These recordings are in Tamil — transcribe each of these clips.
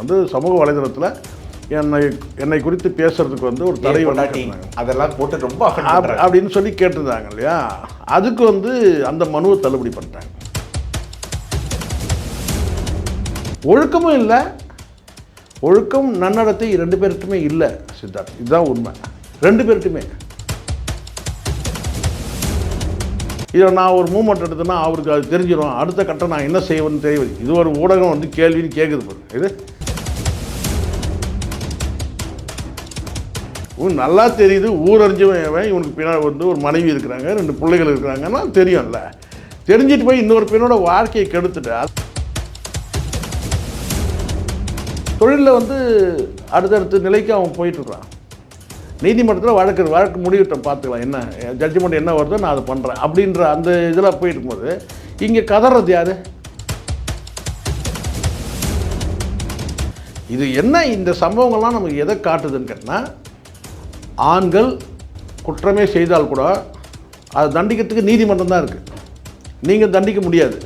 வந்து சமூக வலைதளத்தில் என்னை என்னை குறித்து பேசுறதுக்கு வந்து ஒரு தடை. அதெல்லாம் போட்டு ரொம்ப. அப்படின்னு சொல்லி கேட்டிருந்தாங்க இல்லையா? அதுக்கு வந்து அந்த மனுவை தள்ளுபடி பண்ணிட்டாங்க. ஒழுக்கமும் இல்லை. ஒழுக்கம் நன்னடத்தை ரெண்டு பேர்கிட்டுமே இல்லை சித்தார்த். இதுதான் உண்மை. ரெண்டு பேர்கிட்டுமே இதை நான் ஒரு மூமெண்ட் எடுத்தேன்னா அவருக்கு அது தெரிஞ்சிடும் அடுத்த கட்டம் நான் என்ன செய்வேன்னு தெரியாது இது ஒரு ஊடகம் வந்து கேள்வின்னு கேட்குது இது நல்லா தெரியுது ஊரறிஞ்சவன் இவனுக்கு பின்னாடி வந்து ஒரு மனைவி இருக்கிறாங்க ரெண்டு பிள்ளைகள் இருக்கிறாங்கன்னா தெரியும்ல. தெரிஞ்சிட்டு போய் இன்னொரு பெண்ணோட வாழ்க்கையை கெடுத்துட்டா? தொழிலில் வந்து அடுத்தடுத்த நிலைக்கு அவன் போயிட்டுருக்கான். நீதிமன்றத்தில் வழக்கு வழக்கு முடிவிட்ட பார்த்துக்கலாம் என்ன ஜட்ஜ்மெண்ட் என்ன வருதோ நான் அதை பண்ணுறேன் அப்படின்ற அந்த இதில் போயிட்டு இருக்கும்போது இங்கே கதறது யார்? இது என்ன இந்த சம்பவங்கள்லாம் நமக்கு எதை காட்டுதுன்னு கேட்டால் ஆண்கள் குற்றமே செய்தால் கூட அதை தண்டிக்கிறதுக்கு நீதிமன்றம் தான் இருக்குது நீங்கள் தண்டிக்க முடியாது.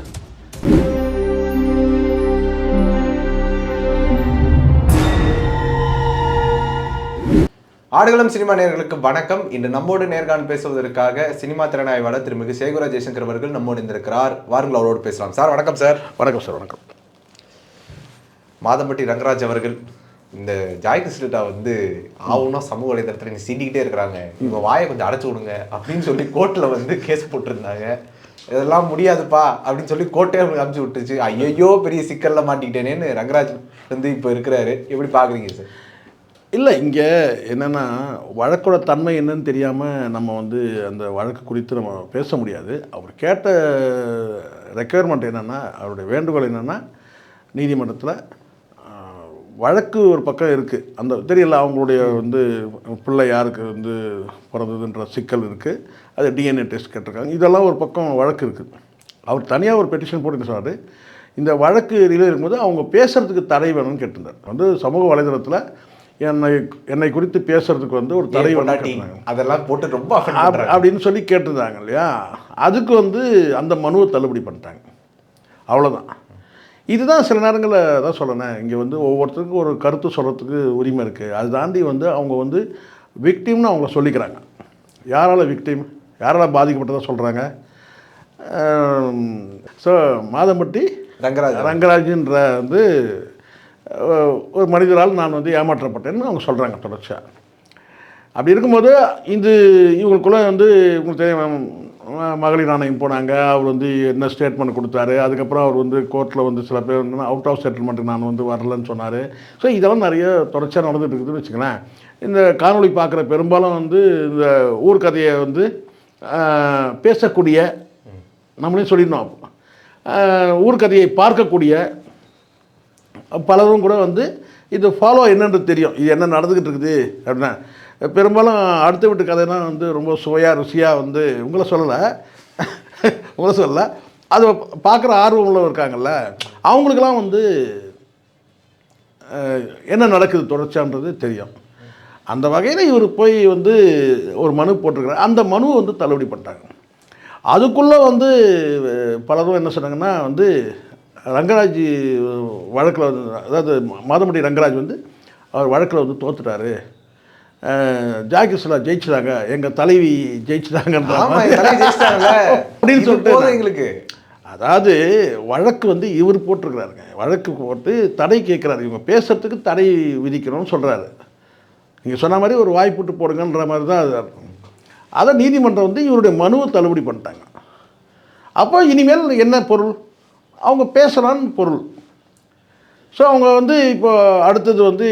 ஆடுகளம் சினிமா நேயர்களுக்கு வணக்கம். இன்று நம்மோடு நேர்காணல் பேசுவதற்காக சினிமா திறனாய்வாளர் திருமிகு சேகுரா ஜெயசங்கர் அவர்கள் நம்மோடு இருந்திருக்கிறார் வாருங்கள் அவரோடு பேசலாம். சார் வணக்கம் சார். வணக்கம் சார். வணக்கம். மாதம்பட்டி ரங்கராஜ் அவர்கள் இந்த ஜாய் கிருஷ்ணா வந்து ஆவுன்னா சமூக வலைதளத்தில் நீ சீண்டிக்கிட்டே இருக்கிறாங்க. இவங்க வாயை கொஞ்சம் அடைச்சி விடுங்க அப்படின்னு சொல்லி கோர்ட்டில் வந்து கேஸ் போட்டிருந்தாங்க. இதெல்லாம் முடியாதுப்பா அப்படின்னு சொல்லி கோட்டையை அவங்களுக்கு அனுப்பிச்சு விட்டுச்சு ஐயோ பெரிய சிக்கலில் மாட்டிக்கிட்டேனேன்னு ரங்கராஜ் வந்து இப்போ இருக்கிறாரு. எப்படி பார்க்குறீங்க சார்? இல்லை இங்கே என்னென்னா வழக்கோட தன்மை என்னன்னு தெரியாமல் நம்ம வந்து அந்த வழக்கு குறித்து நம்ம பேச முடியாது. அவர் கேட்ட ரெக்குயர்மெண்ட் என்னென்னா அவருடைய வேண்டுகோள் என்னென்னா நீதிமன்றத்தில் வழக்கு ஒரு பக்கம் இருக்குது அந்த தெரியல அவங்களுடைய வந்து பிள்ளை யாருக்கு வந்து பிறந்ததுன்ற சிக்கல் இருக்குது அது டிஎன்ஏ டெஸ்ட் கேட்டிருக்காங்க. இதெல்லாம் ஒரு பக்கம் வழக்கு இருக்குது அவர் தனியாக ஒரு பெட்டிஷன் போட்டு சொன்னார். இந்த வழக்கு இதில் இருக்கும்போது அவங்க பேசுறதுக்கு தடை வேணும்னு கேட்டிருந்தார். வந்து சமூக வலைதளத்தில் என்னை என்னை குறித்து பேசுறதுக்கு வந்து ஒரு தடை அதெல்லாம் போட்டு ரொம்ப. அப்படின்னு சொல்லி கேட்டிருந்தாங்க இல்லையா? அதுக்கு வந்து அந்த மனுவை தள்ளுபடி பண்ணிட்டாங்க. அவ்வளோதான் இதுதான் சில நேரங்களில் தான் சொல்லணும் இங்கே வந்து ஒவ்வொருத்தருக்கும் ஒரு கருத்து சொல்கிறதுக்கு உரிமை இருக்குது அது தாண்டி வந்து அவங்க வந்து விக்டிம்னு அவங்க சொல்லிக்கிறாங்க. யாரால் விக்டிம் யாரால் பாதிக்கப்பட்டதாக சொல்கிறாங்க ஸோ மாதம்பட்டி ரங்கராஜ் ரங்கராஜன்ற வந்து ஒரு மனிதரால் நான் வந்து ஏமாற்றப்பட்டேன்னு அவங்க சொல்கிறாங்க தொடர்ச்சியாக அப்படி இருக்கும்போது இது இவங்களுக்குள்ளே வந்து உங்களுக்கு தெரியும் மகளிர் ஆணையம் போனாங்க. அவர் வந்து என்ன ஸ்டேட்மெண்ட் கொடுத்தாரு. அதுக்கப்புறம் அவர் வந்து கோர்ட்டில் வந்து சில பேர் வந்து அவுட் ஆஃப் செட்டில்மெண்ட்டுக்கு நான் வந்து வரலன்னு சொன்னார். ஸோ இதெல்லாம் நிறைய தொடர்ச்சியாக நடந்துட்டு இருக்குதுன்னு வச்சுங்களேன் இந்த காணொளி பார்க்குற பெரும்பாலும் வந்து இந்த ஊர்கதையை வந்து பேசக்கூடிய நம்மளே சொல்லிடணும். ஊர்கதையை பார்க்கக்கூடிய பலரும் கூட வந்து இது ஃபாலோ என்னன்றது தெரியும். இது என்ன நடந்துக்கிட்டு இருக்குது அப்படின்னா பெரும்பாலும் அடுத்த வீட்டு கதைலாம் வந்து ரொம்ப சுவையாக ருசியாக வந்து உங்களை சொல்லலை. உங்களை சொல்லலை. அதை பார்க்குற ஆர்வம் உள்ளவங்க இருக்காங்கல்ல. அவங்களுக்கெல்லாம் வந்து என்ன நடக்குது தொடர்ச்சியான்றது தெரியும். அந்த வகையில் இவர் போய் வந்து ஒரு மனு போட்டிருக்கிறார். அந்த மனுவை வந்து தள்ளுபடி பண்ணிட்டாங்க. அதுக்குள்ளே வந்து பலரும் என்ன சொன்னாங்கன்னா வந்து ரங்கராஜ் வழக்கில் வந்து அதாவது மாதமுடி ரங்கராஜ் வந்து அவர் வழக்கில் வந்து தோத்துட்டாரு. ஜாகிஸ்லா ஜெயிச்சிட்டாங்க எங்கள் தலைவி ஜெயிச்சிட்டாங்கல்ல. அப்படின்னு சொல்லிட்டு எங்களுக்கு. அதாவது வழக்கு வந்து இவர் போட்டிருக்கிறாருங்க. வழக்கு போட்டு தடை கேட்குறாரு. இவங்க பேசுறதுக்கு தடை விதிக்கணும்னு சொல்கிறாரு நீங்கள் சொன்ன மாதிரி ஒரு வாய்ப்புட்டு போடுங்கன்ற மாதிரி தான் அது. அதை நீதிமன்றம் வந்து இவருடைய மனுவை தள்ளுபடி பண்ணிட்டாங்க. அப்போ இனிமேல் என்ன பொருள்? அவங்க பேசலான்னு பொருள். ஸோ அவங்க வந்து இப்போ அடுத்தது வந்து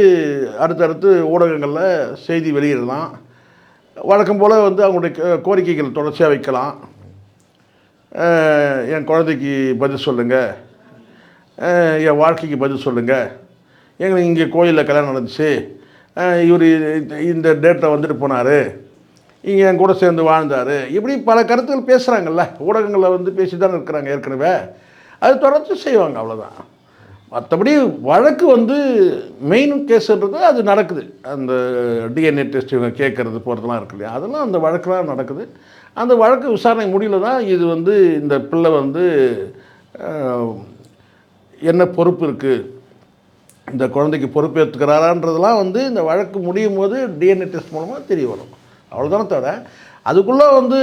அடுத்தடுத்து ஊடகங்களில் செய்தி வெளியிடலாம். வழக்கம் போல் வந்து அவங்களுடைய கோரிக்கைகள் தொடர்ச்சியாக வைக்கலாம். என் குழந்தைக்கு பதில் சொல்லுங்கள் என் வாழ்க்கைக்கு பதில் சொல்லுங்கள் எங்களுக்கு இங்கே கோயிலில் கல்யாணம் நடந்துச்சு. இவர் இந்த டேட்டில் வந்துட்டு போனார். இங்கே என் கூட சேர்ந்து வாழ்ந்தார். இப்படி பல கருத்துக்கள் பேசுகிறாங்கல்ல ஊடகங்களில் வந்து பேசி தான் இருக்கிறாங்க ஏற்கனவே. அது தொடர்ச்சி செய்வாங்க அவ்வளோதான் மற்றபடி வழக்கு வந்து மெயின் கேஸுன்றது அது நடக்குது. அந்த டிஎன்ஏ டெஸ்ட் இவங்க கேட்குறது போகிறதுலாம் இருக்கு இல்லையா? அதெல்லாம் அந்த வழக்கெலாம் நடக்குது. அந்த வழக்கு விசாரணை முடியல தான் இது வந்து இந்த பிள்ளை வந்து என்ன பொறுப்பு இருக்குது இந்த குழந்தைக்கு பொறுப்பேற்றுக்கிறாரான்றதெல்லாம் வந்து இந்த வழக்கு முடியும் போது டிஎன்ஏ டெஸ்ட் மூலமாக தெரிய வரும். அவ்வளோதானே தவிர அதுக்குள்ளே வந்து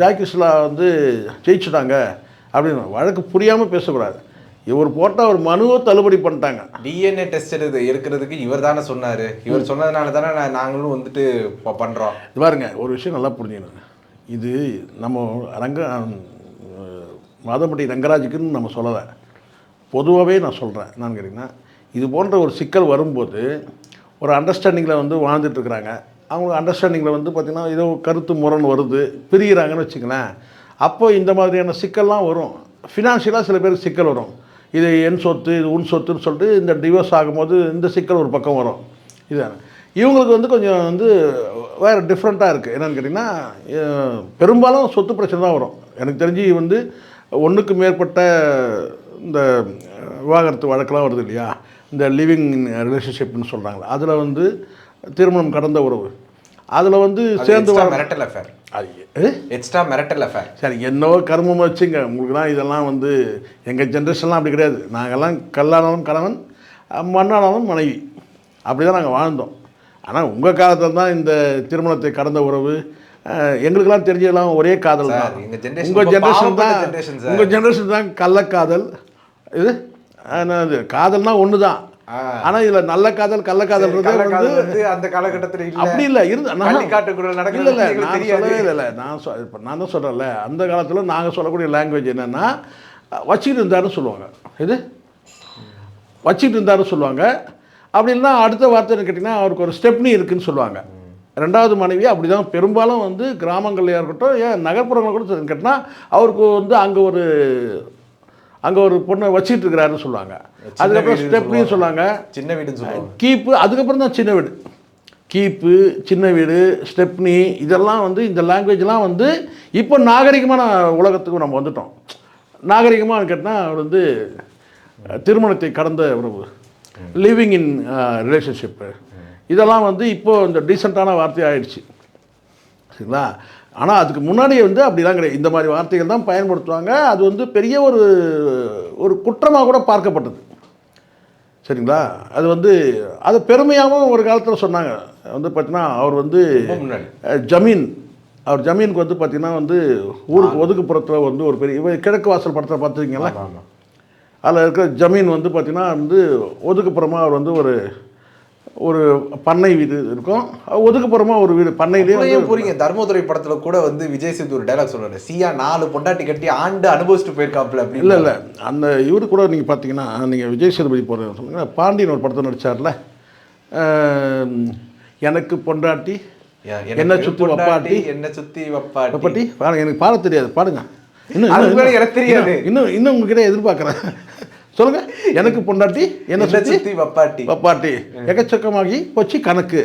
ஜாக்கிஸ்லா வந்து ஜெயிச்சுட்டாங்க அப்படின்னு வழக்கு புரியாமல் பேசக்கூடாது. இவர் போட்ட ஒரு மனுவை தள்ளுபடி பண்ணிட்டாங்க. டிஎன்ஏ டெஸ்ட் எடுத்து எடுக்கிறதுக்கு இவர் தானே சொன்னாரு. இவர் சொன்னதுனால தானே நான் நாங்களும் வந்துட்டு ப- பண்றோம். இது பாருங்க ஒரு விஷயம் நல்லா புரிஞ்சுக்கணும். இது நம்ம ரங்க மாதம்பட்டி ரங்கராஜுக்குன்னு நம்ம சொல்லலை. பொதுவாகவே நான் சொல்கிறேன் என்னன்னு கேட்டிங்கன்னா இது போன்ற ஒரு சிக்கல் வரும்போது ஒரு அண்டர்ஸ்டாண்டிங்கில் வந்து வாழ்ந்துட்டு இருக்கிறாங்க. அவங்க அண்டர்ஸ்டாண்டிங்கில் வந்து பார்த்திங்கன்னா ஏதோ கருத்து முரண் வருது பிரிகிறாங்கன்னு வச்சுங்களேன் அப்போ இந்த மாதிரியான சிக்கல்லாம் வரும். ஃபினான்ஷியலாக சில பேருக்கு சிக்கல் வரும். இது என் சொத்து இது உன் சொத்துன்னு சொல்லிட்டு இந்த டிவோர்ஸ் ஆகும்போது இந்த சிக்கல் ஒரு பக்கம் வரும். இதுதான் இவங்களுக்கு வந்து கொஞ்சம் வந்து வேறு டிஃப்ரெண்ட்டாக இருக்குது என்னென்னு கேட்டிங்கன்னா பெரும்பாலும் சொத்து பிரச்சனை தான் வரும். எனக்கு தெரிஞ்சு வந்து ஒன்றுக்கு மேற்பட்ட இந்த விவாகரத்து வழக்கெல்லாம் வருது இல்லையா? இந்த லிவிங் ரிலேஷன்ஷிப்னு சொல்கிறாங்களே அதில் வந்து திருமணம் கடந்த உறவு. அதில் வந்து சேர்ந்து மெரட்டல் அஃபேர் அது எக்ஸ்ட்ரா மெரட்டல் அஃபேர் சரி என்னவோ கர்மம் வச்சுங்க. உங்களுக்குலாம் இதெல்லாம் வந்து எங்கள் ஜென்ரேஷன்லாம் அப்படி கிடையாது. நாங்கள்லாம் கல்லானாலும் கணவன் மண்ணானாலும் மனைவி. அப்படி தான் நாங்கள் வாழ்ந்தோம். ஆனால் உங்கள் காலத்தில் தான் இந்த திருமணத்தை கடந்த உறவு எங்களுக்கெல்லாம் தெரிஞ்சதெல்லாம் ஒரே காதல் தான். உங்கள் ஜென்ரேஷன் தான். உங்கள் ஜென்ரேஷன் தான் கள்ளக்காதல். இது? என்னது? காதல்னா ஒன்று தான் ஆ. ஆனால் இதில் நல்ல காதல் கள்ளக்காதல் வந்து அந்த காலகட்டத்தில் அப்படி இல்லை இருந்து இல்லை இல்லை நான். சொல்லவே இல்லை. நான் இப்போ நான் தான் சொல்கிறேன்ல அந்த காலத்தில் நாங்கள் சொல்லக்கூடிய லாங்குவேஜ் என்னென்னா வச்சுக்கிட்டு இருந்தாருன்னு சொல்லுவாங்க. இது? வச்சுக்கிட்டு இருந்தாருன்னு சொல்லுவாங்க. அப்படி இல்லைன்னா அடுத்த வார்த்தை கேட்டிங்கன்னா அவருக்கு ஒரு ஸ்டெப்னி இருக்குன்னு சொல்லுவாங்க. ரெண்டாவது மனைவி அப்படி தான் பெரும்பாலும் வந்து கிராமங்கள்லையாக இருக்கட்டும் ஏன் நகர்ப்புறங்கள் கூட கேட்டினா அவருக்கு வந்து அங்கே ஒரு அங்கே ஒரு பொண்ணை வச்சிட்டு இருக்கிறாருன்னு சொல்லுவாங்க அதுக்கப்புறம் ஸ்டெப்னின்னு சொல்லுவாங்க. சின்ன வீடுன்னு கீப்பு அதுக்கப்புறம் தான் சின்ன வீடு. கீப்பு சின்ன வீடு ஸ்டெப்னி இதெல்லாம் வந்து இந்த லாங்குவேஜ்லாம் வந்து இப்போ நாகரிகமான உலகத்துக்கு நம்ம வந்துட்டோம். நாகரிகமாக கேட்டால் அவர் வந்து திருமணத்தை கடந்த உறவு லிவிங் இன் ரிலேஷன்ஷிப்பு இதெல்லாம் வந்து இப்போ இந்த டீசெண்டான வார்த்தை ஆயிடுச்சு. சரிங்களா? ஆனால் அதுக்கு முன்னாடியே வந்து அப்படிலாம் கிடையாது. இந்த மாதிரி வார்த்தைகள் தான் பயன்படுத்துவாங்க. அது வந்து பெரிய ஒரு ஒரு குற்றமாக கூட பார்க்கப்பட்டது. சரிங்களா? அது வந்து அது பெருமையாகவும் ஒரு காலத்தில் சொன்னாங்க. வந்து பார்த்தீங்கன்னா அவர் வந்து ஜமீன். அவர் ஜமீனுக்கு வந்து பார்த்தீங்கன்னா வந்து ஊருக்கு ஒதுக்குப்புறத்தில் வந்து ஒரு பெரிய கிழக்கு வாசல் படத்தில் பார்த்துருக்கீங்களா. அதில் இருக்கிற ஜமீன் வந்து பார்த்தீங்கன்னா வந்து ஒதுக்குப்புறமா அவர் வந்து ஒரு ஒரு பண்ணை வீடு இருக்கும். ஒதுக்குப்புறமா ஒரு வீடு பண்ணையிலேயே வந்து ஏன் போறீங்க. தர்மதுரை படத்துல கூட வந்து விஜய் சேது ஒரு டைலாக் சொல்றாரு. சியா நாலு பொண்டாட்டி கட்டி ஆண்டு அனுபவிச்சுட்டு போயிருக்காப்ல அப்படி இல்லை இல்லை. அந்த இவரு கூட நீங்கள் பார்த்தீங்கன்னா நீங்கள் விஜய் சேதுபதி போகிற சொல்லுங்க பாண்டியன் ஒரு படத்தை நடிச்சார்ல. அஹ், எனக்கு பொண்டாட்டி என்ன சுத்தி வப்பாட்டி. என்ன சுத்தி வப்பாட்டி. எனக்கு பாட தெரியாது. பாடுங்க. இன்னும் எனக்கு தெரியாது. இன்னும் இன்னும் உங்ககிட்ட எதிர்பார்க்குறேன். சொல்லுங்க. எனக்கு பொண்டாட்டி என்ன சுத்தி வப்பாட்டி. வப்பாட்டி. எக்கச்சக்கமாகி போச்சு கணக்கு.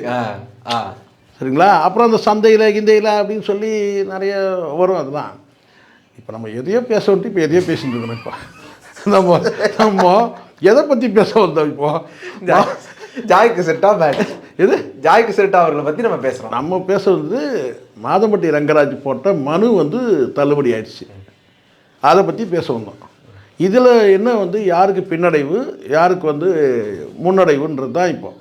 சரிங்களா? அப்புறம் அந்த சந்தையில் கிந்தையில் அப்படின்னு சொல்லி நிறைய வரும் அதெல்லாம் இப்போ நம்ம எதையோ பேச வந்துட்டு இப்போ எதையோ பேசிட்டு இப்போ. நம்ம நம்ம எதை பற்றி பேச வந்தோம் இப்போ? ஜாய்க்கு செட்டா பேட் எது? ஜாய்க்கு செட்டா அவர்களை பத்தி நம்ம பேசுறோம். நம்ம பேச வந்து மாதம்பட்டி ரங்கராஜ் போட்ட மனு வந்து தள்ளுபடி ஆயிடுச்சு. அதை பற்றி பேச வந்தோம். இதில் என்ன வந்து யாருக்கு பின்னடைவு யாருக்கு வந்து முன்னடைவுன்றது தான் இப்போ.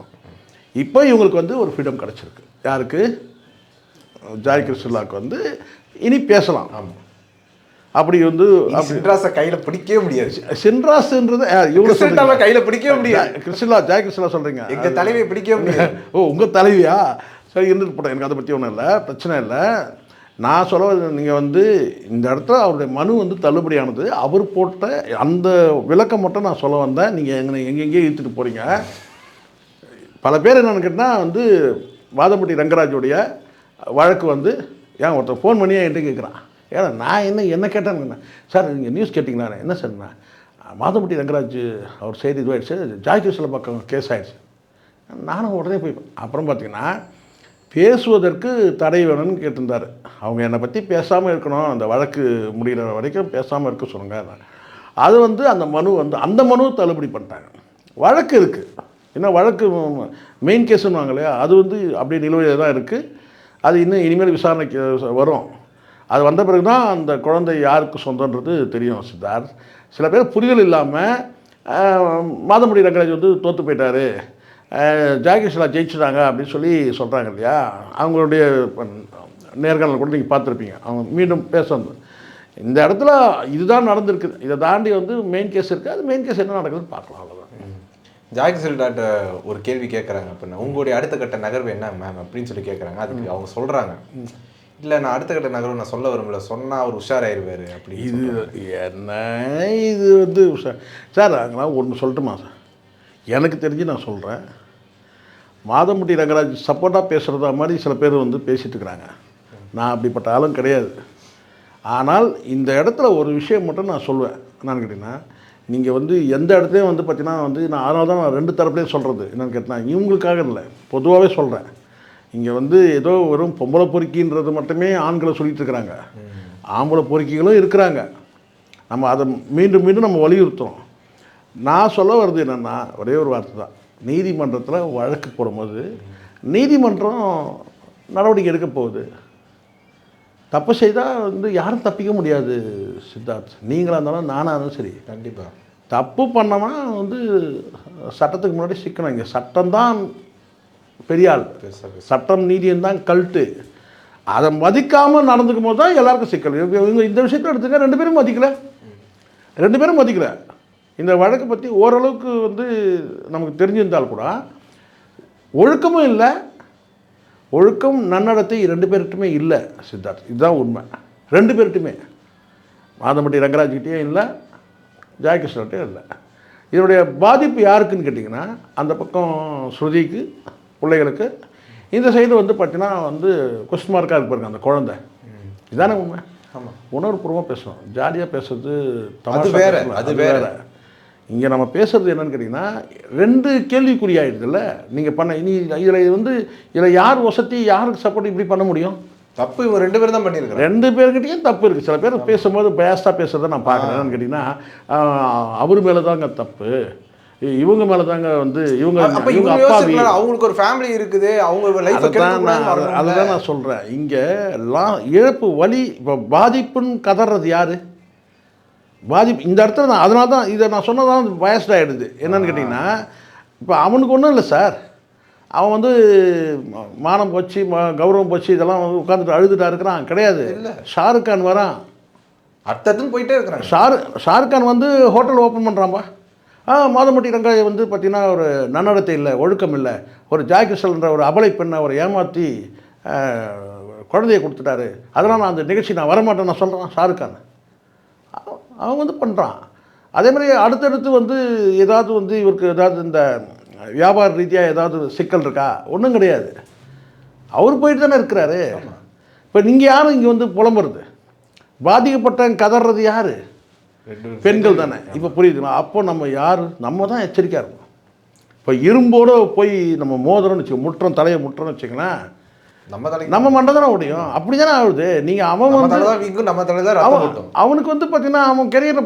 இப்போ இவங்களுக்கு வந்து ஒரு ஃப்ரீடம் கிடச்சிருக்கு. யாருக்கு? ஜாய் கிருஷ்ணலாக்கு வந்து இனி பேசலாம். ஆமா. அப்படி வந்து சின்ராச கையில பிடிக்கவே முடியாது. சின்ராசுன்றது இவங்க கிறிஸ்டலாவை கையில பிடிக்கவே முடியாது. கிருஷ்ணலா ஜாய் கிருஷ்ணலா சொல்கிறீங்க எங்க தலைவியை பிடிக்கவே முடியாது. ஓ உங்கள் தலைவியா? சரி இருந்துட்டு போட்டேன். எனக்கு அதை பற்றி ஒன்றும் இல்லை. பிரச்சனை இல்லை. நான் சொல்ல நீங்கள் வந்து இந்த இடத்துல அவருடைய மனு வந்து தள்ளுபடியானது. அவர் போட்ட அந்த விளக்கம் மட்டும் நான் சொல்ல வந்தேன். நீங்கள் எங்கே எங்கெங்கேயோ இழுத்துட்டு போகிறீங்க பல பேர் என்னென்னு கேட்டால் வந்து வாதம்பட்டி ரங்கராஜுடைய வழக்கு வந்து ஏன் ஒருத்தர் ஃபோன் பண்ணி என்கிட்ட கேட்குறான் ஏன்னா நான் என்ன என்ன கேட்டேன்னு சார் நீங்கள் நியூஸ் கேட்டிங்களா? என்ன சார் நான் மாதம்பட்டி ரங்கராஜ் அவர் செய்தி இதுவாகிடுச்சு ஜாய் பக்கம் கேஸ் ஆகிடுச்சு நானும் உடனே போய் அப்புறம் பார்த்தீங்கன்னா பேசுவதற்கு தடை வேணும்னு கேட்டிருந்தார். அவங்க என்னை பற்றி பேசாமல் இருக்கணும். அந்த வழக்கு முடிகிற வரைக்கும் பேசாமல் இருக்க சொல்லுங்க. அது வந்து அந்த மனு வந்து அந்த மனு தள்ளுபடி பண்ணிட்டாங்க. வழக்கு இருக்குது ஏன்னா வழக்கு மெயின் கேஸுன்னு இல்லையா? அது வந்து அப்படியே நிலுவையில் தான் இருக்குது அது இன்னும் இனிமேல் விசாரணைக்கு வரும். அது வந்த பிறகு தான் அந்த குழந்தை யாருக்கு சொந்தன்றது தெரியும் சித்தார்த். சில பேர் புரிதல் இல்லாமல் மாதமுடி ரங்கராஜ் வந்து தோற்று போயிட்டாரு. ஜாகேஷ்லா ஜெயிச்சிட்டாங்க அப்படின்னு சொல்லி சொல்கிறாங்க இல்லையா? அவங்களுடைய நேர்காணல் கூட நீங்கள் பார்த்துருப்பீங்க. அவங்க மீண்டும் பேச வந்து இந்த இடத்துல இதுதான் நடந்திருக்குது இதை தாண்டி வந்து மெயின் கேஸ் இருக்குது அது மெயின் கேஸ் என்ன நடக்குதுன்னு பார்க்கலாம் அவ்வளோதான் ஜாய்க்கு செல்டாட்ட ஒரு கேள்வி கேட்குறாங்க அப்படின்னா உங்களுடைய அடுத்த கட்ட நகர்வு என்ன மேம் அப்படின்னு சொல்லி கேட்குறாங்க அதுக்கு அவங்க சொல்கிறாங்க இல்லை நான் அடுத்த கட்ட நகர்வு நான் சொல்ல விரும்பல. சொன்னால் அவர் உஷாராயிருவாரு அப்படி இது என்ன? இது வந்து சார் சார் அங்கெல்லாம் ஒன்று சொல்லட்டுமா சார்? எனக்கு தெரிஞ்சு நான் சொல்கிறேன் மாதமுட்டி ரங்கராஜ் சப்போர்ட்டாக பேசுகிறதா மாதிரி சில பேர் வந்து பேசிகிட்டு இருக்கிறாங்க. நான் அப்படிப்பட்ட ஆளும் கிடையாது. ஆனால் இந்த இடத்துல ஒரு விஷயம் மட்டும் நான் சொல்லுவேன் என்னன்னு கேட்டிங்கன்னா நீங்கள் வந்து எந்த இடத்துலையும் வந்து பார்த்தீங்கன்னா வந்து நான் அதனால தான் நான் ரெண்டு தரப்புலேயும் சொல்கிறது என்னென்னு கேட்டிங்கன்னா இவங்களுக்காக இல்லை. பொதுவாகவே சொல்கிறேன் இங்கே வந்து ஏதோ வெறும் பொம்பளை பொறுக்கின்றது மட்டுமே ஆண்களை சொல்லிகிட்டு இருக்கிறாங்க. ஆம்பளை பொறுக்கிகளும் இருக்கிறாங்க. நம்ம அதை மீண்டும் மீண்டும் நம்ம வலியுறுத்துகிறோம் நான் சொல்ல வர்றது என்னென்னா ஒரே ஒரு வார்த்தை தான். நீதிமன்றத்தில் வழக்கு போடும்போது நீதிமன்றம் நடவடிக்கை எடுக்க போகுது. தப்பு செய்தால் வந்து யாரும் தப்பிக்க முடியாது சித்தார்த். நீங்களாக இருந்தாலும் நானாக இருந்தாலும் சரி. கண்டிப்பாக தப்பு பண்ணோம்னா வந்து சட்டத்துக்கு முன்னாடி சிக்கணும் இங்கே சட்டம்தான் பெரிய ஆள். சட்டம் நீதியும் தான் கல்ட்டு அதை மதிக்காமல் நடந்துக்கும் போது தான் எல்லாருக்கும் சிக்கல். இவங்க இந்த விஷயத்தை எடுத்துக்க ரெண்டு பேரும் மதிக்கல. ரெண்டு பேரும் மதிக்கல. இந்த வழக்கை பற்றி ஓரளவுக்கு வந்து நமக்கு தெரிஞ்சிருந்தால் கூட ஒழுக்கமும் இல்லை ஒழுக்கம் நன்னடத்தை ரெண்டு பேர்கிட்டுமே இல்லை சித்தார்த். இதுதான் உண்மை. ரெண்டு பேர்கிட்டுமே மாதம்பட்டி ரங்கராஜ்கிட்டேயும் இல்லை ஜெயகிருஷ்ணர்கிட்டையும் இல்லை. இதனுடைய பாதிப்பு யாருக்குன்னு கேட்டிங்கன்னா அந்த பக்கம் ஸ்ருதிக்கு பிள்ளைகளுக்கு. இந்த சைடு வந்து பார்த்தீங்கன்னா வந்து கொஸ்டின் மார்க்காக இருக்கு பாருங்க அந்த குழந்தை. இதானே உண்மை? ஆமாம் உணர்வுபூர்வமாக பேசணும். ஜாலியாக பேசுறது அது வேற, அது வேற. இங்கே நம்ம பேசுறது என்னன்னு கேட்டிங்கன்னா ரெண்டு கேள்விக்குறியாயிடுதுல்ல நீங்கள் பண்ண இனி இதில் வந்து இதில் யார் வசதி யாருக்கு சப்போர்ட் இப்படி பண்ண முடியும்? தப்பு இவங்க ரெண்டு பேரும் தான் பண்ணியிருக்கிறாங்க ரெண்டு பேர்கிட்டயும் தப்பு இருக்குது சில பேர் பேசும்போது பேஸ்டாக பேசுறதை நான் பார்க்குறேன். என்னன்னு கேட்டிங்கன்னா அவர் மேலே தாங்க தப்பு. இவங்க மேலே தாங்க வந்து இவங்க அப்ப இவங்க யோசிக்கலாம் அவங்களுக்கு ஒரு ஃபேமிலி இருக்குது. அவங்க லைஃப் அதுதான் நான் அதை- அதுதான் நான் சொல்கிறேன் இங்கே எல்லாம் இழப்பு வலி இப்போ பாதிப்புன்னு கதறது யாரு? பாதிப்பு இந்த இடத்துல நான் அதனால தான் இதை நான் சொன்னதான் வயஸ்ட் ஆகிடுது என்னன்னு கேட்டிங்கன்னா இப்போ அவனுக்கு ஒன்றும் இல்லை சார். அவன் வந்து மானம் போச்சு ம- கௌரவம் போச்சு இதெல்லாம் வந்து உட்காந்துட்டு அழுதுட்டா இருக்கிறான். கிடையாது. ஷாருக் கான் வரான். அடுத்தடுத்து போயிட்டே இருக்கிறாங்க. ஷாரு ஷாருக் கான் வந்து ஹோட்டல் ஓப்பன் பண்ணுறான்பா ஆ மாதம்பட்டி ரங்காய் வந்து பார்த்திங்கன்னா ஒரு நன்னடத்தை இல்லை ஒழுக்கம் இல்லை. ஒரு ஜாய்கிருஷ்ணன்ற ஒரு அபலை பெண்ணை அவர் ஏமாற்றி குழந்தைய கொடுத்துட்டாரு. அதனால் நான் அந்த நிகழ்ச்சி நான் வரமாட்டேன்னு நான் சொல்கிறேன் ஷாருக் கான். அவன் வந்து பண்ணுறான் அதே மாதிரி அடுத்தடுத்து வந்து ஏதாவது வந்து இவருக்கு ஏதாவது இந்த வியாபார ரீதியாக ஏதாவது சிக்கல் இருக்கா? ஒன்றும் கிடையாது. அவர் போயிட்டு தானே இருக்கிறாரு. இப்போ நீங்கள் யாரும் இங்கே வந்து புலம்புறது? பாதிக்கப்பட்டவன் கதறது யார்? பெண்கள் தானே. இப்போ புரியுதுங்களா? அப்போ நம்ம யார்? நம்ம தான் எச்சரிக்கையாக இருக்கணும். இப்போ இரும்போடு போய் நம்ம மோதிரம்னு வச்சுக்கோ முட்டுறோம் தலையை முட்டுறோம்னு வச்சுங்களேன் நம்ம தலைக்கு நம்ம மண்டை தானே முடியும் அப்படி தானே ஆகுது. நீங்கள் அவன் வந்து தலை நம்ம தலை தான் அவன் அவனுக்கு வந்து பார்த்தீங்கன்னா அவன் கெரியரை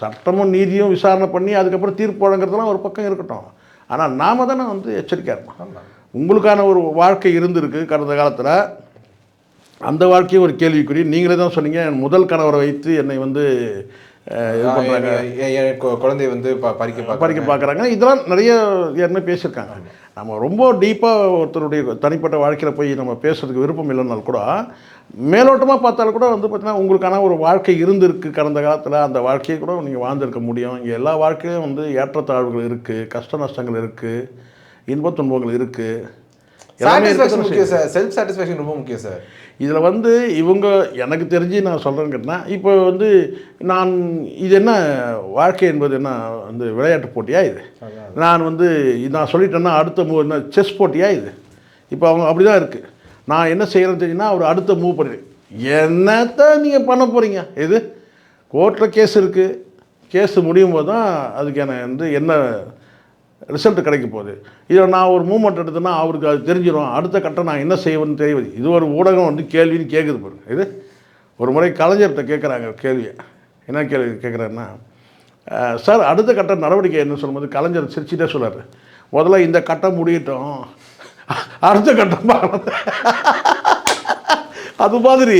சட்டமும் நீதியும் விசாரணை பண்ணி அதுக்கப்புறம் தீர்ப்பு வழங்குறதுலாம் ஒரு பக்கம் இருக்கட்டும். ஆனால் நாம தானே வந்து எச்சரிக்கையாக ஆமா. உங்களுக்கான ஒரு வாழ்க்கை இருந்திருக்கு கடந்த காலத்தில். அந்த வாழ்க்கையும் ஒரு கேள்விக்குறி. நீங்களே தான் சொன்னீங்க முதல் கணவரை வைத்து என்னை வந்து குழந்தைய வந்து பறிக்க பறிக்க பார்க்க பார்க்குறாங்க. இதெல்லாம் நிறைய ஏற்கனவே பேசியிருக்காங்க. நம்ம ரொம்ப டீப்பாக ஒருத்தருடைய தனிப்பட்ட வாழ்க்கையில் போய் நம்ம பேசுறதுக்கு விருப்பம் இல்லைனாலும் கூட மேலோட்டமாக பார்த்தாலும் கூட வந்து பார்த்தீங்கன்னா உங்களுக்கான ஒரு வாழ்க்கை இருந்திருக்கு கடந்த காலத்தில். அந்த வாழ்க்கையை கூட நீங்கள் வாழ்ந்திருக்க முடியும். இங்கே எல்லா வாழ்க்கையும் வந்து ஏற்றத்தாழ்வுகள் இருக்குது கஷ்ட நஷ்டங்கள் இருக்குது இன்பத் துன்பங்கள் இருக்குது சாட்டிஸ்ஃபேக்ஷன் முக்கியம் சார் செல்ஃப் சாட்டிஸ்ஃபேக்ஷன் ரொம்ப முக்கியம் சார் இதில் வந்து இவங்க எனக்கு தெரிஞ்சு நான் சொல்கிறேன்னு கேட்டால் இப்போ வந்து நான் இது என்ன வாழ்க்கை என்பது என்ன வந்து விளையாட்டு போட்டியா இது? நான் வந்து நான் சொல்லிட்டேன்னா அடுத்த மூவ் என்ன செஸ் போட்டியா இது? இப்போ அவங்க அப்படி தான் இருக்குது நான் என்ன செய்கிறேன்னு தெரியுன்னா அவர் அடுத்த மூவ் பண்ணுறேன் என்னத்தை நீங்கள் பண்ண போகிறீங்க இது கோர்ட்டில் கேஸ் இருக்குது கேஸ் முடியும் போது தான் அதுக்கான வந்து என்ன ரிசல்ட் கிடைக்க போகுது. இதில் நான் ஒரு மூமெண்ட் எடுத்தேன்னா அவருக்கு அது தெரிஞ்சிடும் அடுத்த கட்டம் நான் என்ன செய்வேன்னு தெரியாது. இது ஒரு ஊடகம் வந்து கேள்வின்னு கேட்குது பாருங்க. இது ஒரு முறை கலைஞர்கிட்ட கேட்குறாங்க கேள்வியை. என்ன கேள்வி கேட்குறாருன்னா சார் அடுத்த கட்ட நடவடிக்கை என்ன சொல்லும்போது கலைஞர் சிரிச்சுட்டே சொல்கிறார் முதல்ல இந்த கட்டம் முடியட்டும். அடுத்த கட்டம் அது மாதிரி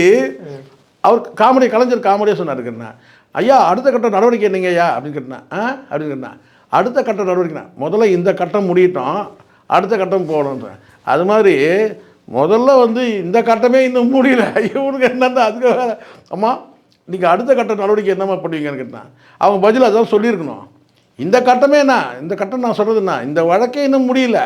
அவர் காமெடி கலைஞர் காமெடியாக சொன்னாருக்குண்ணா ஐயா அடுத்த கட்ட நடவடிக்கை என்னங்க ஐயா? அப்படின்னு கேட்டேன். ஆ? அப்படின்னு கேட்டேன். அடுத்த கட்ட நடவடிக்கை முதல்ல இந்த கட்டம் முடியட்டும் அடுத்த கட்டம் போகணுன்றேன் அது மாதிரி முதல்ல வந்து இந்த கட்டமே இன்னும் முடியல. இவனுக்கு என்னன்னா அதுக்கு வேற, அம்மா நீங்கள் அடுத்த கட்ட நடவடிக்கை என்னம்மா பண்ணுவீங்கன்னு கேட்டான் அவங்க பதில் அதான் சொல்லியிருக்கணும். இந்த கட்டமே என்ன? இந்த கட்டம் நான் சொல்கிறதுண்ணா இந்த வழக்கே இன்னும் முடியல.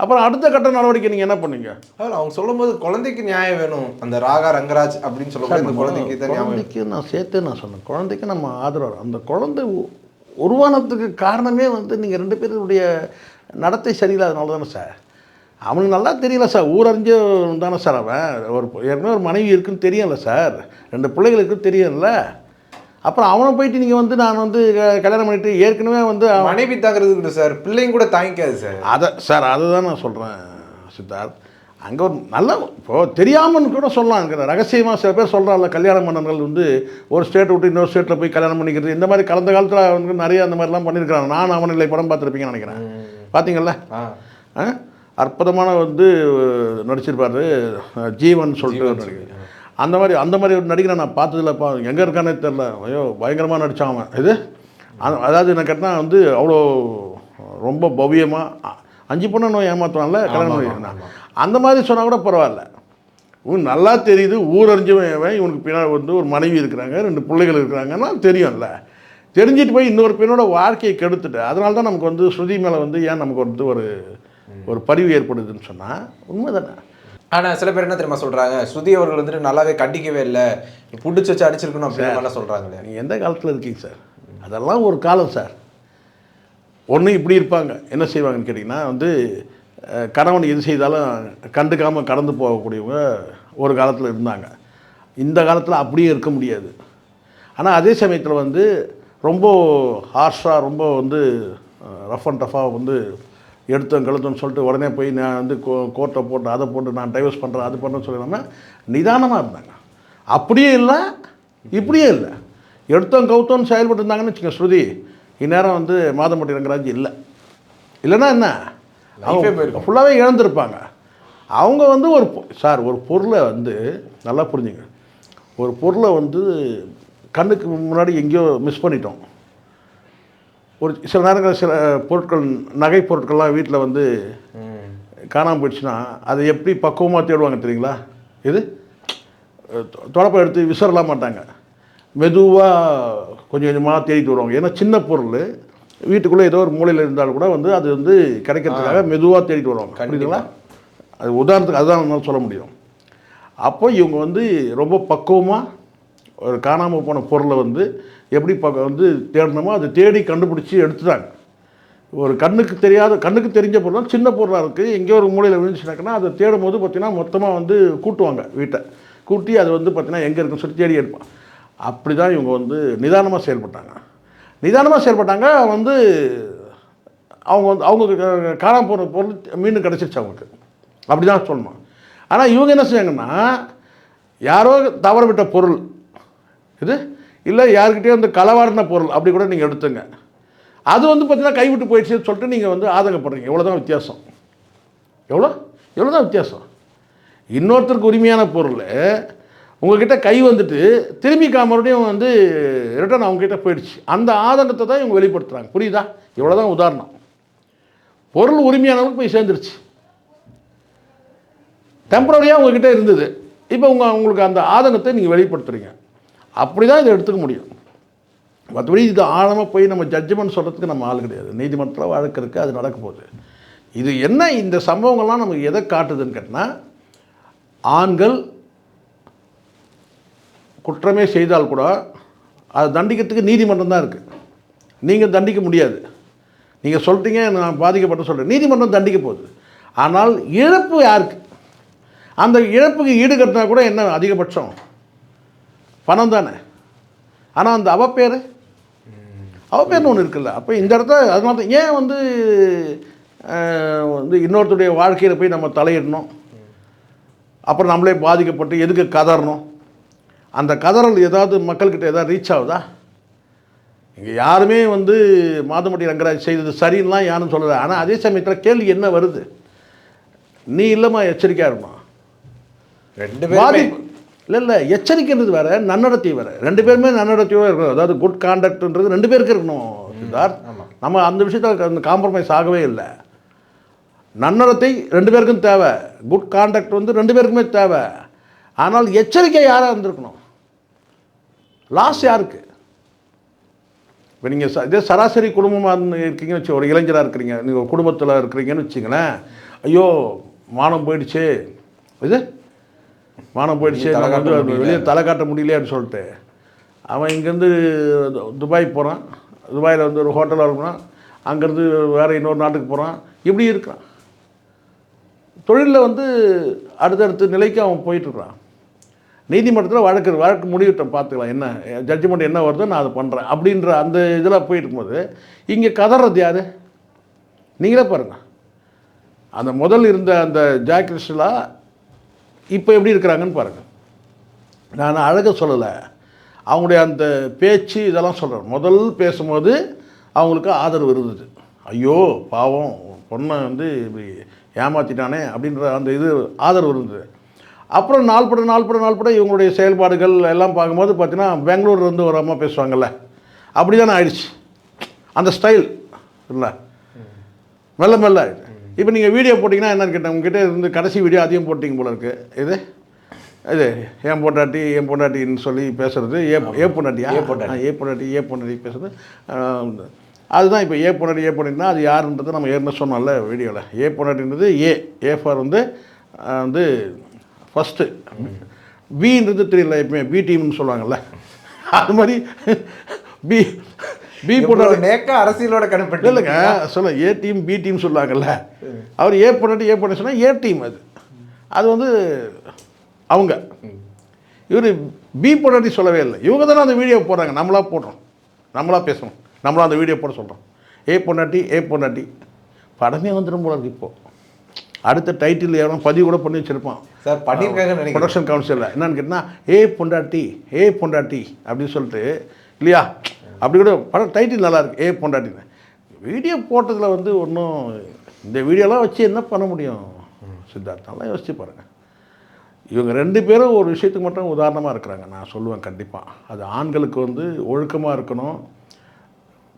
அப்புறம் அடுத்த கட்ட நடவடிக்கை நீங்கள் என்ன பண்ணுவீங்க அதாவது அவங்க சொல்லும்போது குழந்தைக்கு நியாயம் வேணும். அந்த ராகா ரங்கராஜ் அப்படின்னு சொல்லும்போது இந்த குழந்தைக்கு. குழந்தைக்கு நான் சேர்த்தே நான் சொன்னேன். குழந்தைக்கு நம்ம ஆதரவு அந்த குழந்தை உருவானதுக்கு காரணமே வந்து நீங்கள் ரெண்டு பேருடைய நடத்தை சரியில்லாதனால தானே சார். அவனுக்கு நல்லா தெரியல சார். ஊரறிஞ்சு தானே சார் அவன். ஒரு ஏற்கனவே ஒரு மனைவி இருக்குன்னு தெரியும்ல சார். ரெண்டு பிள்ளைகளுக்கு தெரியும்ல. அப்புறம் அவனை போயிட்டு நீங்கள் வந்து நான் வந்து கல்யாணம் பண்ணிட்டு ஏற்கனவே வந்து அவன் மனைவி தாக்குறது இல்லை சார். பிள்ளைங்க கூட தாங்கிக்காது சார். அதை சார் அதுதான் நான் சொல்கிறேன் சித்தார்த். அங்கே ஒரு நல்ல இப்போது தெரியாமன்னு கூட சொல்லலாம். ரகசியமாக சில பேர் சொல்கிறாங்கல்ல கல்யாண மன்னர்கள் வந்து ஒரு ஸ்டேட் விட்டு இன்னொரு ஸ்டேட்டில் போய் கல்யாணம் பண்ணிக்கிறது. இந்த மாதிரி கடந்த காலத்தில் வந்து நிறைய அந்த மாதிரிலாம் பண்ணியிருக்காங்க நான் அவன் இல்லை படம் பார்த்துருப்பீங்கன்னு நினைக்கிறேன். ஆ? அற்புதமான வந்து நடிச்சிருப்பாரு ஜீவன் சொல்லிட்டு அந்த மாதிரி அந்த மாதிரி ஒரு நடிகரை நான் பார்த்ததில்லப்பா எங்கே இருக்கானே தெரில ஐயோ பயங்கரமாக நடிச்சான் அவன். இது? அது- அதாவது என்ன கேட்டால் வந்து அவ்வளோ ரொம்ப பவ்யமாக அஞ்சு பொண்ணு நோய் ஏமாத்துவான்ல கல்யாணம் அந்த மாதிரி சொன்னால் கூட பரவாயில்ல. இவன் நல்லா தெரியுது ஊரறிஞ்சவன் இவன் இவனுக்கு பின்னாடி வந்து ஒரு மனைவி இருக்கிறாங்க ரெண்டு பிள்ளைகள் இருக்கிறாங்கன்னா தெரியும்ல. தெரிஞ்சிட்டு போய் இன்னொரு பெண்ணோட வாழ்க்கையை கெடுத்துட்டு. அதனால தான் நமக்கு வந்து ஸ்ருதி மேலே வந்து ஏன் நமக்கு வந்து ஒரு ஒரு பரிவு ஏற்படுதுன்னு சொன்னால் உண்மை தானே ஆனா சில பேர் என்ன தெரியுமா சொல்றாங்க? ஸ்ருதி அவர்கள் வந்துட்டு நல்லாவே கண்டிக்கவே இல்லை. புடிச்சு வச்சு அடிச்சிருக்கணும் அப்படின்னு மாதிரிலாம் சொல்றாங்களே. நீங்கள் எந்த காலத்தில் இருக்கீங்க சார்? அதெல்லாம் ஒரு காலம் சார். ஒன்று இப்படி இருப்பாங்க. என்ன செய்வாங்கன்னு கேட்டிங்கன்னா வந்து கணவன் எது செய்தாலும் கண்டுக்காமல் கடந்து போகக்கூடியவங்க ஒரு காலத்தில் இருந்தாங்க. இந்த காலத்தில் அப்படியே இருக்க முடியாது. ஆனால் அதே சமயத்தில் வந்து ரொம்ப ஹார்ஷாக ரொம்ப வந்து ரஃப் அண்ட் டஃபாக வந்து எடுத்தோம் கழுத்தோன்னு சொல்லிட்டு உடனே போய் நான் வந்து கோ கோர்ட்டை போட்டு அதை போட்டு நான் டைவர்ஸ் பண்ணுறேன் அது பண்ணுறேன்னு சொல்லாமல் நிதானமாக இருந்தாங்க. அப்படியே இல்லை இப்படியே இல்லை. எடுத்தோம் கவுத்தோன்னு செயல்பட்டு இருந்தாங்கன்னு வச்சுக்கோங்க ஸ்ருதி. இந்நேரம் வந்து மாதம்பட்டி ரங்கராஜ் இல்லை. இல்லைன்னா என்ன? அவங்க. ஃபுல்லாகவே இழந்திருப்பாங்க. அவங்க வந்து ஒரு சார் ஒரு பொருளை வந்து நல்லா புரிஞ்சுங்க. ஒரு பொருளை வந்து கண்ணுக்கு முன்னாடி எங்கேயோ மிஸ் பண்ணிட்டோம். ஒரு சில நேரங்களில் சில பொருட்கள் நகை பொருட்கள்லாம் வீட்டில் வந்து காணாமல் போயிடுச்சுன்னா அதை எப்படி பக்குவமாக தேடுவாங்க தெரியுங்களா? இது தொ- தொடப்பம் எடுத்து விசரலாம் மாட்டாங்க. மெதுவாக கொஞ்சம் கொஞ்சமாக தேடிட்டு வருவாங்க. ஏன்னா சின்ன பொருள் வீட்டுக்குள்ளே ஏதோ ஒரு மூலையில் இருந்தாலும் கூட வந்து அது வந்து கிடைக்கிறதுக்காக மெதுவாக தேடிட்டு வருவாங்க. கண்டிப்பா. புரியுதுங்களா? அது உதாரணத்துக்கு அதுதான் சொல்ல முடியும். அப்போ இவங்க வந்து ரொம்ப பக்குவமாக ஒரு காணாமல் போன பொருளை வந்து எப்படி பக்க வந்து தேடணுமோ அதை தேடி கண்டுபிடிச்சி எடுத்துட்டாங்க. ஒரு கண்ணுக்கு தெரியாத கண்ணுக்கு தெரிஞ்ச பொருள் சின்ன பொருளாக இருக்குது எங்கேயோ ஒரு மூலையில் விழுந்துச்சுனாக்கன்னா அதை தேடும் போது பார்த்தீங்கன்னா மொத்தமாக வந்து கூட்டுவாங்க வீட்டை. கூட்டி அது வந்து பார்த்தீங்கன்னா எங்கே இருக்குன்னு சொல்லி தேடி எடுப்பான் அப்படி தான் இவங்க வந்து நிதானமாக செயல்பட்டாங்க. நிதானமாக செயல்பட்டாங்க. வந்து அவங்க வந்து அவங்க காணாமல் போன பொருள் மீண்டும் கிடச்சிருச்சு அவங்களுக்கு. அப்படி தான் சொல்லணும் ஆனால் இவங்க என்ன செய்யாங்கன்னா யாரோ தவற விட்ட பொருள் இது? இல்லை யாருக்கிட்டேயோ வந்து களவாடின பொருள் அப்படி கூட நீங்கள் எடுத்துங்க. அது வந்து பார்த்தீங்கன்னா கைவிட்டு போயிடுச்சுன்னு சொல்லிட்டு நீங்கள் வந்து ஆதங்கப்படுறீங்க. எவ்வளோ தான் வித்தியாசம். எவ்வளோ எவ்வளோ தான் வித்தியாசம். இன்னொருத்தருக்கு உரிமையான பொருள் உங்ககிட்ட கை வந்துட்டு திரும்பி மறுபடியும் வந்து ரிட்டர்ன் அவங்ககிட்ட போயிடுச்சு. அந்த ஆதங்கத்தை தான் இவங்க வெளிப்படுத்துகிறாங்க புரியுதா? இவ்வளோ தான் உதாரணம். பொருள் உரிமையானவங்களுக்கு போய் சேர்ந்துருச்சு. டெம்பரரியாக உங்ககிட்ட இருந்தது. இப்போ உங்கள் உங்களுக்கு அந்த ஆதங்கத்தை நீங்கள் வெளிப்படுத்துகிறீங்க அப்படி தான் இதை எடுத்துக்க முடியும். மற்றபடி இது ஆழமாக போய் நம்ம ஜட்ஜ்மெண்ட் சொல்கிறதுக்கு நம்ம ஆள் கிடையாது. நீதிமன்றத்தில் வழக்கு இருக்குது அது நடக்க போகுது. இது என்ன இந்த சம்பவங்கள்லாம் நமக்கு எதை காட்டுதுன்னு கேட்டால் ஆண்கள் குற்றமே செய்தால் கூட அது தண்டிக்கிறதுக்கு நீதிமன்றம் தான் இருக்குது நீங்கள் தண்டிக்க முடியாது. நீங்கள் சொல்கிறீங்க நான் பாதிக்கப்பட்ட சொல்கிறேன் நீதிமன்றம் தண்டிக்க போகுது. ஆனால் இழப்பு யாருக்கு? அந்த இழப்புக்கு ஈடுகட்டினா கூட என்ன அதிகபட்சம்? பணம் தானே. ஆனால் அந்த அவப்பேர் அவப்பேர்னு ஒன்று இருக்குல்ல. அப்போ இந்த இடத்துல அதனால தான் ஏன் வந்து வந்து இன்னொருத்தருடைய வாழ்க்கையில் போய் நம்ம தலையிடணும்? அப்புறம் நம்மளே பாதிக்கப்பட்டு எதுக்கு கதறணும்? அந்த கதறல் ஏதாவது மக்கள்கிட்ட ஏதாவது ரீச் ஆகுதா? இங்கே யாருமே வந்து மாதமட்டி ரங்கராஜ் செய்தது சரின்னுலாம் யாரும் சொல்லலை. ஆனால் அதே சமயத்தில் கேள்வி என்ன வருது? நீ இல்லைம்மா எச்சரிக்கையாக இருக்கணும் ரெண்டு பேருமே. இல்லை இல்லை எச்சரிக்கைன்றது வேற நன்னடத்தை வேற. ரெண்டு பேருமே நன்னடத்தையோடு இருக்கணும். அதாவது குட் கான்டக்ட்ன்றது ரெண்டு பேருக்கு இருக்கணும் சித்தார்த். நம்ம அந்த விஷயத்தில் அந்த காம்ப்ரமைஸ் ஆகவே இல்லை. நன்னடத்தை ரெண்டு பேருக்கும் தேவை. குட் கான்டாக்ட் வந்து ரெண்டு பேருக்குமே தேவை. ஆனால் எச்சரிக்கை யாராக இருந்திருக்கணும்? லாஸ் யாருக்கு? இப்போ நீங்கள் ச இதே சராசரி குடும்பமாக இருக்கீங்கன்னு வச்சு ஒரு இளைஞராக இருக்கிறீங்க நீங்கள் குடும்பத்தில் இருக்கிறீங்கன்னு வச்சுங்களேன் ஐயோ மானம் போயிடுச்சு. இது? மானம் போயிடுச்சு காட்ட வந்து. வெளியே தலை காட்ட முடியலையான்னு சொல்லிட்டு அவன் இங்கேருந்து துபாய் போகிறான் துபாயில் வந்து ஒரு ஹோட்டலில் இருக்கிறான். அங்கேருந்து வேறு இன்னொரு நாட்டுக்கு போகிறான் இப்படி இருக்கிறான். தொழிலில் வந்து அடுத்தடுத்த நிலைக்கு அவன் போயிட்டுருக்கான் நீதிமன்றத்தில் வழக்கு வழக்கு முடிவுட்டம் பார்த்துக்கலாம். என்ன ஜட்ஜ்மெண்ட் என்ன வருதோ நான் அதை பண்ணுறேன் அப்படின்ற அந்த இதில் போயிட்டு இருக்கும்போது இங்கே கதறது யார்? நீங்களே பாருங்கள் அந்த முதல் இருந்த அந்த ஜாக்கிரிஸ்லா இப்போ எப்படி இருக்கிறாங்கன்னு பாருங்கள் நான் அழக சொல்லலை. அவங்களுடைய அந்த பேச்சு இதெல்லாம் சொல்கிறேன் முதல் பேசும்போது அவங்களுக்கு ஆதரவு இருந்தது. ஐயோ பாவம் பொண்ணை வந்து இப்படி ஏமாற்றிட்டானே அப்படின்ற அந்த இது ஆதரவு இருந்தது. அப்புறம் நாள்பட நாள்பட நாள்பட இவங்களுடைய செயல்பாடுகள் எல்லாம் பார்க்கும்போது பார்த்தீங்கன்னா பெங்களூர்ல இருந்து ஒரு அம்மா பேசுவாங்கல்ல. அப்படி தானே ஆயிடுச்சு. அந்த ஸ்டைல். இல்லை. மெல்ல மெல்ல இப்போ நீங்கள் வீடியோ போட்டிங்கன்னா என்னன்னு கேட்டேன் உங்ககிட்ட இருந்து கடைசி வீடியோ அதையும் போட்டிங்க போல இருக்கு. இது? இது ஏன் பொண்டாட்டி ஏன் பொண்டாட்டின்னு சொல்லி பேசுறது. ஏ ஏ பொண்டாட்டியா? ஏ பொண்டாட்டி. ஏ பொண்டாட்டி ஏ பொண்டாட்டி பேசுறது. அதுதான் இப்போ ஏ பொண்டாட்டி ஏ பொண்டாட்டினா அது யாருன்றது நம்ம ஏற்கனவே சொன்னோம்ல வீடியோவில் ஏ பொண்டாட்டின்றது ஏ. ஏ ஃபார் வந்து வந்து ஃபஸ்ட்டு பின்றது தெரியல எப்பவுமே பி டீம்னு சொல்லுவாங்கல்ல. அது மாதிரி பி பி இவ்வளவு நேக்கா அரசியலோட கணப்பட்டு இல்லைங்க சொல்ல ஏ டீம் பி டீம் சொல்லுவாங்கல்ல. அவர் ஏ பொண்ணாட்டி ஏ பொண்ணு சொன்னால் ஏ டீம் அது. அது வந்து அவங்க. இவர் பி பொண்டாட்டி சொல்லவே இல்லை. இவங்க தானே அந்த வீடியோ போடுறாங்க. நம்மளா போடுறோம். நம்மளா பேசணும் நம்மளா அந்த வீடியோ போட சொல்கிறோம் ஏ பொண்டாட்டி ஏ பொண்டாட்டி படமே வந்துடும் போல இருக்கு இப்போ. அடுத்த டைட்டில் எவனோ பதிவு கூட பண்ணி வச்சிருப்பான். சார் பண்ணியிருக்காங்கன்னு நினைக்கிறேன். ப்ரொடக்ஷன் கவுன்சிலில் என்னன்னு கேட்டால் ஏ பொண்டாட்டி ஏ பொண்டாட்டி அப்படின்னு சொல்லிட்டு இல்லையா? அப்படி கூட படம் டைட்டில் நல்லா இருக்கு ஏ பொண்டாட்டின்னு. வீடியோ போட்டதில் வந்து ஒன்றும் இந்த வீடியோலாம் வச்சு என்ன பண்ண முடியும்? சித்தார்த் நல்லா யோசிச்சு பாருங்கள் இவங்க ரெண்டு பேரும் ஒரு விஷயத்துக்கு மட்டும் உதாரணமாக இருக்கிறாங்க. நான் சொல்லுவேன் கண்டிப்பாக அது ஆண்களுக்கு வந்து ஒழுக்கமாக இருக்கணும்.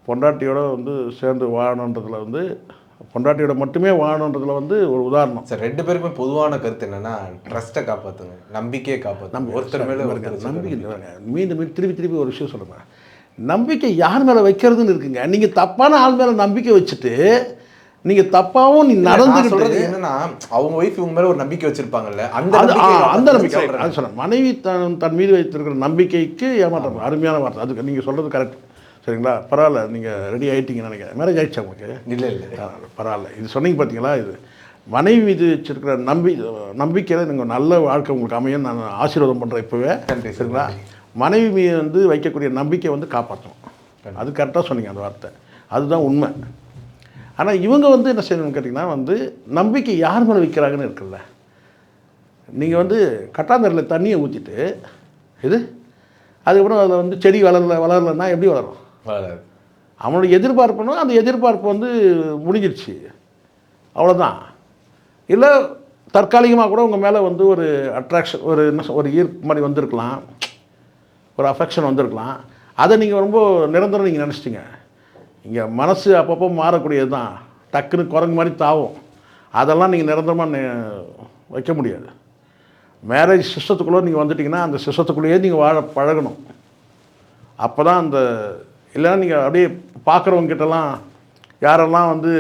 பொண்டாட்டியோட வந்து சேர்ந்து வாழணுன்றதுல வந்து பொண்டாட்டியோட மட்டுமே வாழணுன்றதுல வந்து ஒரு உதாரணம். சார் ரெண்டு பேருக்குமே பொதுவான கருத்து என்னன்னா ட்ரஸ்ட்டை காப்பாத்துங்க நம்பிக்கையை காப்பாத்துங்க. ஒருத்தர் மேல ஒருத்தர் நம்பிக்கை. மீண்டும் மீண்டும் திருப்பி திருப்பி ஒரு விஷயம் சொல்லுங்க நம்பிக்கை யார் மேலே வைக்கிறதுன்னு இருக்குங்க. நீங்கள் தப்பான ஆள் மேலே நம்பிக்கை வச்சுட்டு நீங்கள் தப்பாகவும் நீ சொல்றது நடந்துக்கிட்டு என்னன்னா அவங்க ஒய்ஃப் இவங்க மேல ஒரு நம்பிக்கை வச்சிருப்பாங்கல்ல அந்த அந்த நம்பிக்கை. அது சொல்கிறேன் மனைவி தன் தன் மீது வைத்திருக்கிற நம்பிக்கைக்கு ஏமாற்றம். அருமையான வார்த்தை. அதுக்கு நீங்கள் சொல்கிறது கரெக்ட் சரிங்களா? பரவாயில்ல நீங்கள் ரெடி ஆகிட்டீங்கன்னு நினைக்கிறேன். மேரேஜ் ஆயிடுச்சா உங்களுக்கு? இல்ல இல்ல. பரவாயில்ல, இது சொன்னீங்க பார்த்தீங்களா இது மனைவி மீது வச்சிருக்கிற நம்பி நம்பிக்கையில் நீங்கள் நல்ல வாழ்க்கை உங்களுக்கு அமையும் நான் ஆசீர்வாதம் பண்ணுறேன் இப்போவே. சரிங்களா? மனைவி மீது வந்து வைக்கக்கூடிய நம்பிக்கை வந்து காப்பாற்றணும் அது கரெக்டாக சொன்னீங்க அந்த வார்த்தை. அதுதான் உண்மை. ஆனால் இவங்க வந்து என்ன செய்யணும்னு கேட்டிங்கன்னா வந்து நம்பிக்கை யார் மேலே வைக்கிறாங்கன்னு இருக்குல்ல. நீங்கள் வந்து கட்டாந்தரில் தண்ணியை ஊற்றிட்டு இது? அதுக்கப்புறம் அதில் வந்து செடி வளரல வளரலன்னா எப்படி வளரும்? அவனோட அவனுடைய எதிர்பார்ப்புனா அந்த எதிர்பார்ப்பு வந்து முடிஞ்சிருச்சு. அவ்வளோதான் இல்லை தற்காலிகமாக கூட உங்கள் மேலே வந்து ஒரு அட்ராக்ஷன் ஒரு என்ன ஒரு ஈர்ப்பு மாதிரி வந்திருக்கலாம். ஒரு அஃபெக்ஷன் வந்திருக்கலாம். அதை நீங்கள் ரொம்ப நிரந்தரம் நீங்கள் நினச்சிட்டிங்க. இங்கே மனசு அப்பப்போ மாறக்கூடியது தான் டக்குன்னு குரங்கு மாதிரி தாவும். அதெல்லாம் நீங்கள் நிரந்தரமாக வைக்க முடியாது. மேரேஜ் சிஸ்டத்துக்குள்ளே நீங்கள் வந்துட்டிங்கன்னா அந்த சிஸ்டத்துக்குள்ளேயே நீங்கள் வாழ பழகணும். அப்போ தான் அந்த இல்லைன்னா நீங்கள் அப்படியே பார்க்குறவங்க கிட்டலாம் யாரெல்லாம் வந்து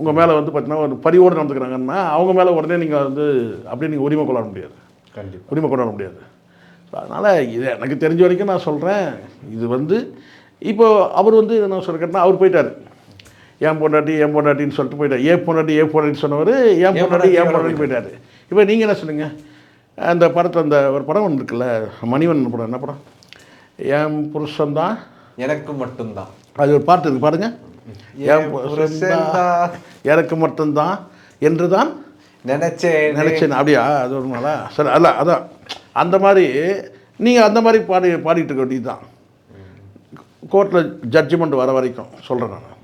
உங்கள் மேலே வந்து பார்த்தீங்கன்னா ஒரு பரிவோடு நடந்துக்கிறாங்கன்னா அவங்க மேலே உடனே நீங்கள் வந்து அப்படியே நீங்கள் உரிமை கொண்டாட முடியாது. கண்டிப்பா. உரிமை கொண்டாட முடியாது. ஸோ அதனால் இது எனக்கு தெரிஞ்ச வரைக்கும் நான் சொல்கிறேன் இது வந்து இப்போ அவர் வந்து என்ன சொல்கிறேன்னா அவர் போயிட்டார். ஏன் பொண்டாட்டி ஏன் பொண்டாட்டின்னு சொல்லிட்டு போயிட்டார். ஏன் பொண்டாட்டி ஏன் பொண்டாட்டி சொன்னவர் ஏன் பொண்டாட்டி ஏன் பொண்டாட்டி. போயிட்டார். இப்போ நீங்கள் என்ன சொல்லுங்க? அந்த படத்தில் அந்த ஒரு படம் ஒன்று இருக்குல்ல மணிவன் படம் என்ன படம்? என் புருஷன் தான் எனக்கு மட்டும்தான் அது ஒரு பாட்டு இருக்கு பாருங்க. என் என் புருஷன் புருஷன்தான் தான் எனக்கு மட்டும்தான் என்று தான் நினைச்சேன். நினச்சேன். அப்படியா? அது ஒரு நாளா? சரி அல்ல அதான் அந்த மாதிரி நீங்கள் அந்த மாதிரி பாடி பாடிட்டு இருக்க வேண்டியது தான் கோர்ட்டில் ஜட்ஜ்மெண்ட் வர வரைக்கும் சொல்கிறேன் நான்.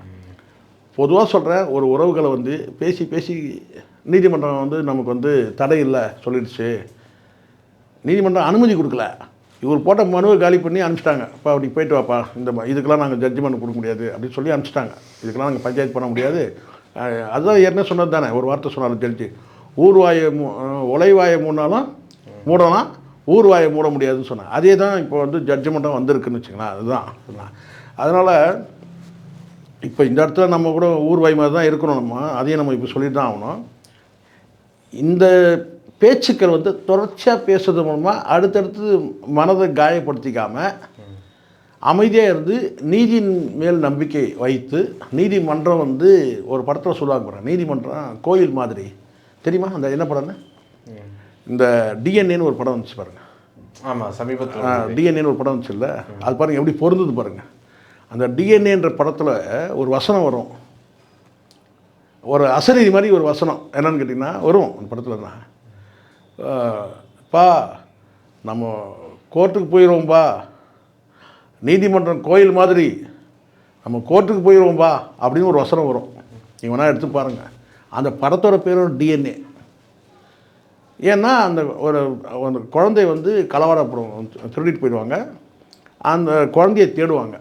பொதுவாக சொல்கிறேன் ஒரு உறவுகளை வந்து பேசி பேசி நீதிமன்றம் வந்து நமக்கு வந்து தடை இல்லை சொல்லிடுச்சு. நீதிமன்றம் அனுமதி கொடுக்கல. இவர் போட்ட மனுவை காலி பண்ணி அனுப்பிச்சிட்டாங்க. அப்பா அப்படி போயிட்டு வாப்பா. இந்த இதுக்கெல்லாம் நாங்கள் ஜட்ஜ்மெண்ட் கொடுக்க முடியாது. அப்படின்னு சொல்லி அனுப்பிச்சிட்டாங்க. இதுக்கெல்லாம் நாங்கள் பஞ்சாயத்து பண்ண முடியாது. அதுதான் ஏற்கனவே சொன்னது தானே. ஒரு வார்த்தை சொன்னார் ஜட்ஜி ஊர்வாயை உலைவாயை மூ மூடினாலும் மூடலாம். ஊர்வாயை மூட முடியாதுன்னு சொன்னேன் அதே தான் இப்போ வந்து ஜட்ஜ்மெண்ட்டாக வந்திருக்குன்னு வச்சுக்கோங்களேன். அதுதான் அதனால் இப்போ இந்த இடத்துல நம்ம கூட ஊர்வாய் மாதிரி தான் இருக்கணும் நம்ம. அதையும் நம்ம இப்போ சொல்லிட்டு தான் ஆகணும். இந்த பேச்சுக்கள் வந்து தொடர்ச்சியாக பேசுறது மூலமாக அடுத்தடுத்து மனதை காயப்படுத்திக்காமல் அமைதியாக இருந்து நீதியின் மேல் நம்பிக்கை வைத்து நீதிமன்றம் வந்து ஒரு படத்தில் சொல்லுவாங்க பாருங்க நீதிமன்றம் கோயில் மாதிரி. தெரியுமா? அந்த என்ன படம்னு? இந்த டிஎன்ஏன்னு ஒரு படம் வந்துச்சு பாருங்க. ஆமா சமீபத்தில் டிஎன்ஏன்னு ஒரு படம் வந்துச்சு இல்லை? அது பாருங்க எப்படி பொருந்தது பாருங்க. அந்த டிஎன்ஏன்ற படத்தில் ஒரு வசனம் வரும். ஒரு அசரீதி மாதிரி ஒரு வசனம். என்னன்னு கேட்டிங்கன்னா வரும் அந்த படத்தில் தான். பா நம்ம கோர்ட்டுக்கு போயிடுவோம்பா நீதிமன்றம் கோயில் மாதிரி நம்ம கோர்ட்டுக்கு போயிடுவோம்பா அப்படின்னு ஒரு வசனம் வரும். நீங்கள் வேணால் எடுத்து பாருங்கள் அந்த படத்தோட பேரும் டிஎன்ஏ ஏன்னா அந்த ஒரு அந்த குழந்தை வந்து கலவரப்படும் திருடிட்டு போயிடுவாங்க. அந்த குழந்தையை தேடுவாங்க.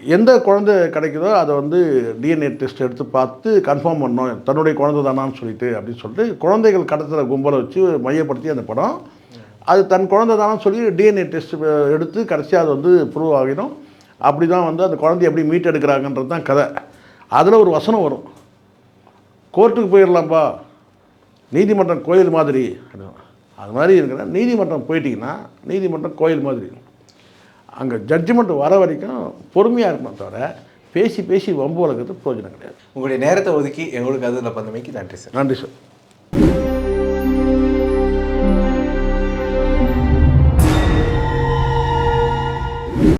எந்த குழந்தை கிடைக்குதோ அதை வந்து டிஎன்ஏ டெஸ்ட் எடுத்து பார்த்து கன்ஃபார்ம் பண்ணோம் தன்னுடைய குழந்தை தானான்னு சொல்லிட்டு அப்படின்னு சொல்லிட்டு குழந்தைகள் கடத்துகிற கும்பலை வச்சு மையப்படுத்தி அந்த படம். அது தன் குழந்தை தானான்னு சொல்லி டிஎன்ஏ டெஸ்ட் எடுத்து கடைசியாக அது வந்து ப்ரூவ் ஆகிடும். அப்படி தான் வந்து அந்த குழந்தைய எப்படி மீட்டெடுக்கிறாங்கன்றது தான் கதை. அதில் ஒரு வசனம் வரும். கோர்ட்டுக்கு போயிடலாம்ப்பா நீதிமன்றம் கோயில் மாதிரி. அது மாதிரி இருக்கிற நீதிமன்றம் போயிட்டீங்கன்னா நீதிமன்றம் கோயில் மாதிரி. அங்கே ஜட்ஜ்மெண்ட் வர வரைக்கும் பொறுமையாக இருக்கணும் தவிர பேசி பேசி வம்பு வளர்க்கறது பிரயோஜனம் கிடையாது. உங்களுடைய நேரத்தை ஒதுக்கி எங்களுக்கு அதில் பந்தமைக்கு நன்றி சார். நன்றி சார்.